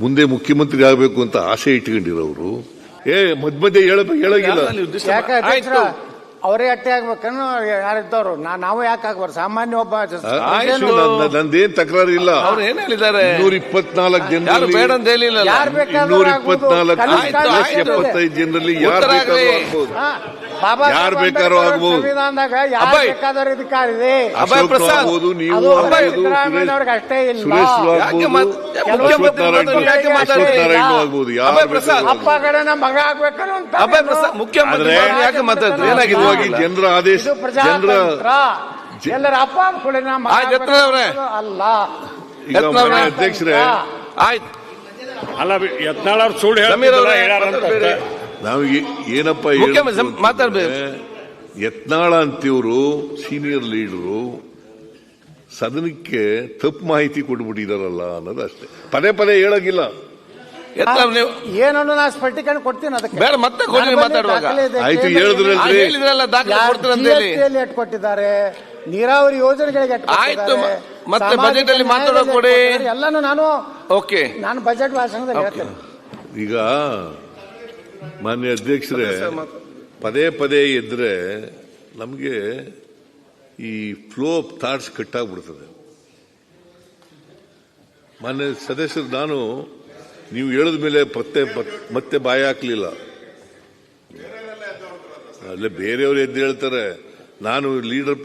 ಮುಂದೆ ಮುಖ್ಯಮಂತ್ರಿ ಆಗಬೇಕು ಅಂತ ಆಸೆ ಇಟ್ಕೊಂಡಿರೋರು. ಏ ಮಧ್ಯ ಮಧ್ಯೆ ಹೇಳ ಹೇಳಂಗಿಲ್ಲ. ಯಾಕೆ ಅಧ್ಯಕ್ಷರ? ಅವರೇ ಅಟ್ಟೆ ಆಗ್ಬೇಕನ್ನು ಯಾರಿದ್ದವ್ರು. ನಾ- ನಾವು ಯಾಕೆ ಆಗ್ಬಾರ್ದು? ಸಾಮಾನ್ಯ ಒಬ್ಬ ನಂದೇನ್ ತಕರಾರು ಇಲ್ಲ. ಅವ್ರು ಏನ್ ಹೇಳಿದ್ದಾರೆ? ನೂರ ಇಪ್ಪತ್ನಾಲ್ಕು ಯಾರು ಜನರಲ್ಲಿ ಬೇಡ ಅಂತ ಹೇಳಿಲ್ಲ ಯಾರು ಬೇಕಾದ್ರೂ ಇನ್ನೂರ ಆಗ್ಬೋದು. ಇಪ್ಪತ್ನಾಲ್ಕು. ಎಪ್ಪತ್ತೈದು ಜನರಲ್ಲಿ ಯಾರು ಯಾರ್ ಬೇಕಾದ್ರೂ ಅಂಬೇಡ್ಕರ್ ಸಂವಿಧಾನದಾಗ ಯಾರು ಅಬ್ಬಾಯ್. ಬೇಕಾದರೂ ಅಧಿಕಾರ ಇದೆ ಅಭಯ್ ಅಶೋಕ್ ಪ್ರಸಾದ್. ನೀವು ಅದು ಅಭಯ್ ಸಿದ್ದರಾಮಯ್ಯನವ್ರಿಗೆ ಅಷ್ಟೇ ಇಲ್ಲ. ಸುರೇಶ್ ಯಾಕೆ ಮಾತ್- ಮುಖ್ಯಮಂತ್ರಿ ಮಾತಾಡ್ತಾರೆ, ಯಾಕೆ ಮಾತಾಡ್ತೀರಾ? ಅಶ್ವತ್ಥನಾರಾಯಣ ಆಗ್ಬೋದು ಯಾರು ಅಭಯ್ ಪ್ರಸಾದ್. ಬೇಕಾದ್ರೂ ಅಪ್ಪ ಕಡೆ ನಮ್ಮ ಮಗ ಆಗ್ಬೇಕನ್ನೋ ಅಂತ ಅಭಯ್ ಪ್ರಸಾದ್ ಮುಖ್ಯಮಂತ್ರಿ ಆದ್ರೆ- ಯಾಕೆ ಮಾತಾಡ್ತಾರೆ ಏನಾಗಿದೆ? ಜನರ ಆದೇಶ ಇದು ಜನರ ಪ್ರಜಾತಂತ್ರ ಎಲ್ಲರ ಅಪ್ಪ ಕೂಡ ನಮ್ಮ ಮಗ ಆಯ್ತು, ಎತ್ತರ ಅವ್ರೆ. ಆಗ್ಬೇಕನ್ನೋದು ಅಲ್ಲ ಈಗ. ಅಧ್ಯಕ್ಷರೇ ಆಯ್ತು ಅಲ್ಲ ಯತ್ನಾಳ್ ಅವ್ರು ಸುಳ್ಳು ಸಮೀರ್ ಅವರೇ, ಮಾತಾಡ್ಬೇಡಿ. ನಾವು ಏನಪ್ಪ ಮಾತಾಡ್ಬೇಕು. ಯತ್ನಾಳ ಅಂತಿವರು ಸೀನಿಯರ್ ಲೀಡರು ಸದನಕ್ಕೆ ತಪ್ಪು ಮಾಹಿತಿ ಕೊಟ್ಬಿಟ್ಟಿದಾರಲ್ಲ ಅನ್ನೋದು ಅಷ್ಟೇ ಪದೇ ಪದೇ ಹೇಳೋಗಿಲ್ಲ ಎತ್ತ ನೀವು ಏನನ್ನು ನಾ ಸ್ಪಷ್ಟೀಕರಣ ಕೊಡ್ತೀನಿ ಅದಕ್ಕೆ ಬೇಡ, ಮತ್ತೆ ಕೊಡಿ ಮಾತಾಡುವಾಗ. ಆಯ್ತು, ಹೇಳಿದ್ರಲ್ರಿ. ಹೇಳಿದ್ರಲ್ಲ ದಾಖಲೆ ಯಾರು ಅಂತ ಹೇಳಿ ಎಟ್ ಕೊಟ್ಟಿದ್ದಾರೆ ನೀರಾವರಿ ಯೋಜನೆಗಳಿಗೆ ಎಟ್ ಆಯ್ತು, ಮತ್ತೆ ಬಜೆಟ್ ಅಲ್ಲಿ ಮಾತಾಡೋ ಕೊಡಿ. ಎಲ್ಲಾನು ನಾನು ಓಕೆ ನಾನು ಬಜೆಟ್ ಭಾಷಣದಲ್ಲಿ ಹೇಳ್ತೇನೆ ಈಗ ಮಾನ್ಯ ಅಧ್ಯಕ್ಷರೇ ಪದೇ ಪದೇ ಇದ್ರೆ ನಮಗೆ ಈ ಫ್ಲೋ ಆಫ್ ಥಾಟ್ಸ್ ಕಟ್ಟಾಗ್ಬಿಡ್ತದೆ. ಮಾನ್ಯ ಸದಸ್ಯರು ನಾನು ನೀವು ಹೇಳಿದ ಮೇಲೆ ಪತ್ತೆ ಪತ್- ಮತ್ತೆ ಬಾಯಿ ಹಾಕ್ಲಿಲ್ಲ. ಅಲ್ಲೇ ಬೇರೆಯವರು ಎದ್ದು ಹೇಳ್ತಾರೆ ನಾನು leader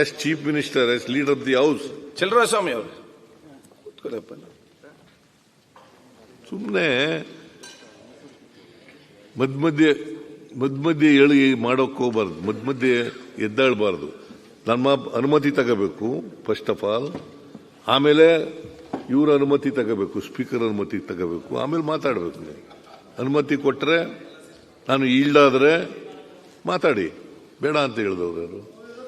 as chief minister as leader of the house Swamy ಅವರು. ಸುಮ್ಮನೆ ಮಧ್ಯ ಮಧ್ಯೆ ಮಧ್ಯ ಮಧ್ಯೆ ಹೇಳಿ ಮಾಡೋಕೆ ಹೋಗ್ಬಾರ್ದು. ಮಧ್ಯ ಮಧ್ಯೆ ಎದ್ದಾಳಬಾರ್ದು. ನಮ್ಮ ಅನುಮತಿ ತಗೋಬೇಕು ಫಸ್ಟ್ ಆಫ್ ಆಲ್ ಆಮೇಲೆ ಇವ್ರ ಅನುಮತಿ ತಗೋಬೇಕು ಸ್ಪೀಕರ್ ಅನುಮತಿ ತಗೋಬೇಕು, ಆಮೇಲೆ ಮಾತಾಡಬೇಕು. ನೀವು ಅನುಮತಿ ಕೊಟ್ಟರೆ ನಾನು ಈಲ್ಡಾದರೆ ಮಾತಾಡಿ. ಬೇಡ ಅಂತ ಹೇಳಿದವರು